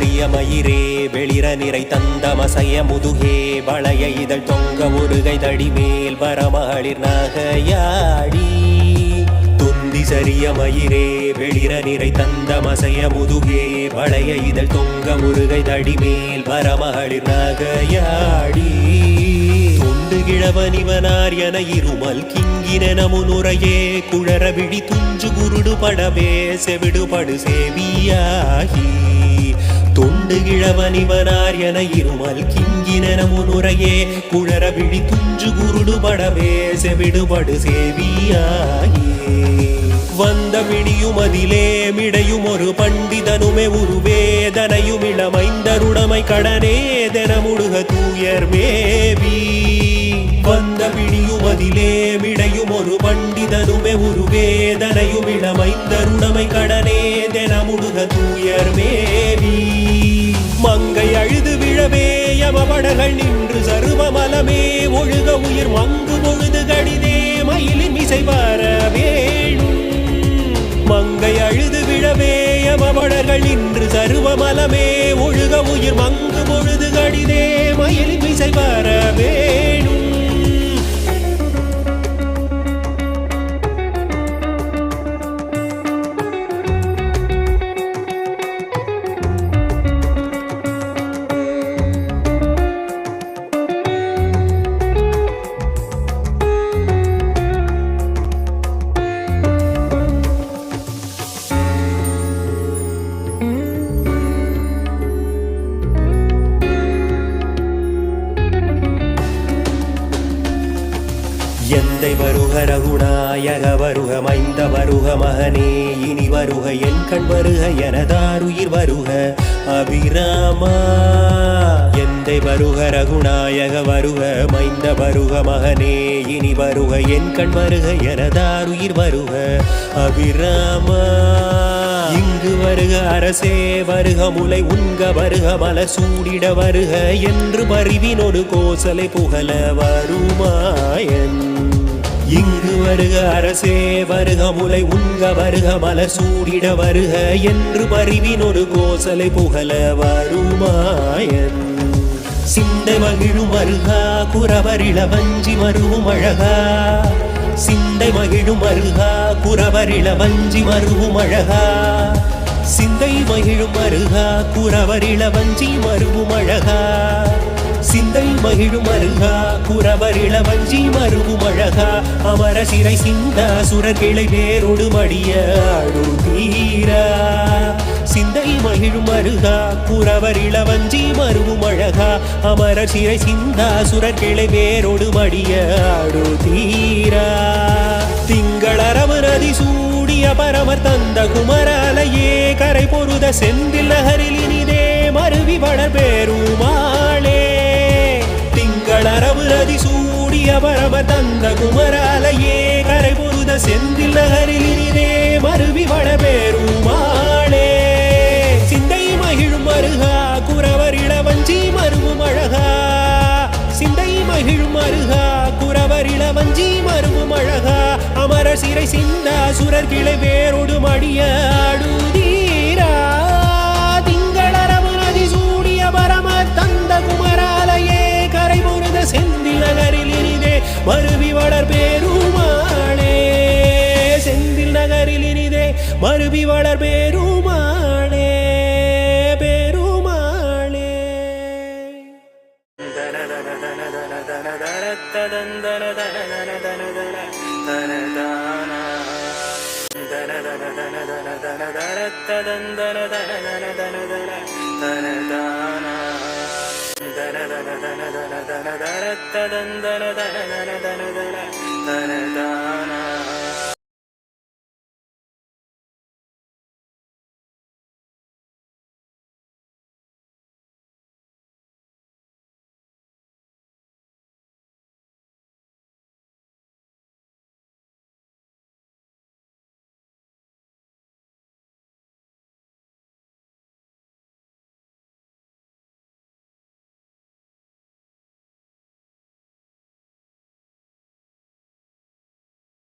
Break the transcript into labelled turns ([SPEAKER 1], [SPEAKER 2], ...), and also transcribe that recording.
[SPEAKER 1] கரிய மயிரே வெளிர நிறை தந்த மசைய முதுகே வளைய இதழ் தொங்க ஒருகை தடிமேல் வரமகளிர் நகையாடி. துந்தி சரிய மயிரே வெளிர நிறை தந்த மசைய முதுகே வளைய இதழ் தொங்க முருகை தடிமேல் வரமகளிர் நகையாடி. கிழவனிவனார் என இருமல் கிங்கின நமுனுரையே குழற விழி துஞ்சு குருடு படவே செவிடுபடு சேவியாகி. தொண்டு கிழவனிவனார் என இருமல் கிங்கின முனுரையே குழற விழி துஞ்சு குருடு படவே செவிடுபடு சேவியாயே. வந்த பிடியும் அதிலே மிடையும் ஒரு பண்டிதனுமே உருவேதனையும் இளமைந்தருடமை கடனே தெனமுடுக தூயர் மேவி. வந்த பிடியும் அதிலே மிடையும் ஒரு பண்டிதனுமே உருவேதனையும் இளமைந்தருடமை கடனே தெனமுடுக தூயர் மேவி. நின்று சருவமலமே ஒழுக உயிர் மங்கு பொழுது கடிதே மயிலின் இசை வர வேணும். மங்கை அழுது விழவே யமபடர்கள் நின்று சருவமலமே ஒழுக உயிர் மங்கு பொழுது கடிதே மயிலின் இசை வர எந்தை வருக ரகுநாயக வருக மைந்த வருக மகனே இனி வருக என் கண் வருக எனதாருயிர் வருக. அபிராமா எந்தை வருக ரகுநாயக வருக மைந்த வருக மகனே இனி வருக என் கண் வருக எனதாருயிர் வருக. அபிராமா இங்கு வருக அரசே வருக முலை உண்க வருக மல சூடிட வருக. என்று பரிவினொரு கோசலை புகழ வருமாயன். இங்கு வருக அரசே வருக முலை உங்க வருக மல சூடிட வருக என்று பரிவினொரு கோசலை புகழ வருமாயன். சிந்தை மகிழும் அருகா குறவரிள வஞ்சி மருவும் அழகா. சிந்தை மகிழும் அருகா குறவரிள வஞ்சி மருவும் அழகா. சிந்தை மகிழும் அருகா குறவரிள வஞ்சி மருவும் அழகா. சிந்தை மகிழும் அருகா குறவர் இளவஞ்சி மருவும் அழகா அமர சிறை சிந்த சுரர்கிளை வேரோடு மடிய தீரா. சிந்தை மகிழும் அருகா குறவர் இளவஞ்சி மருவும் அழகா அமர சிறை சிந்த சுரர்கிளை வேரோடு மடிய அழுதீரா திங்களரவு நதி சூடிய பரமர் தந்த குமராலையே கரை பொருத செந்தில் நகரில் இனிதே மருவி வளர் பேருமா கதி நதி சூடிய பரமர் தந்த குமராலையே கரை பொருத செந்தில் நகரில் இனிதே மருவி வளர் சிந்தை மகிழும் அருகா குறவர் இளவஞ்சி மருவும் அழகா. சிந்தை மகிழும் அருகா குறவர் இளவஞ்சி மருவும் அழகா. அமர சிறை சிந்தா சுரர் கிளை வேரோடு மடிய മരുവി വളർ പേരുമാളേ പേരുമാളേ ധന ധന ധന ധന ധന ധന ധന ധന ധന ധന ധന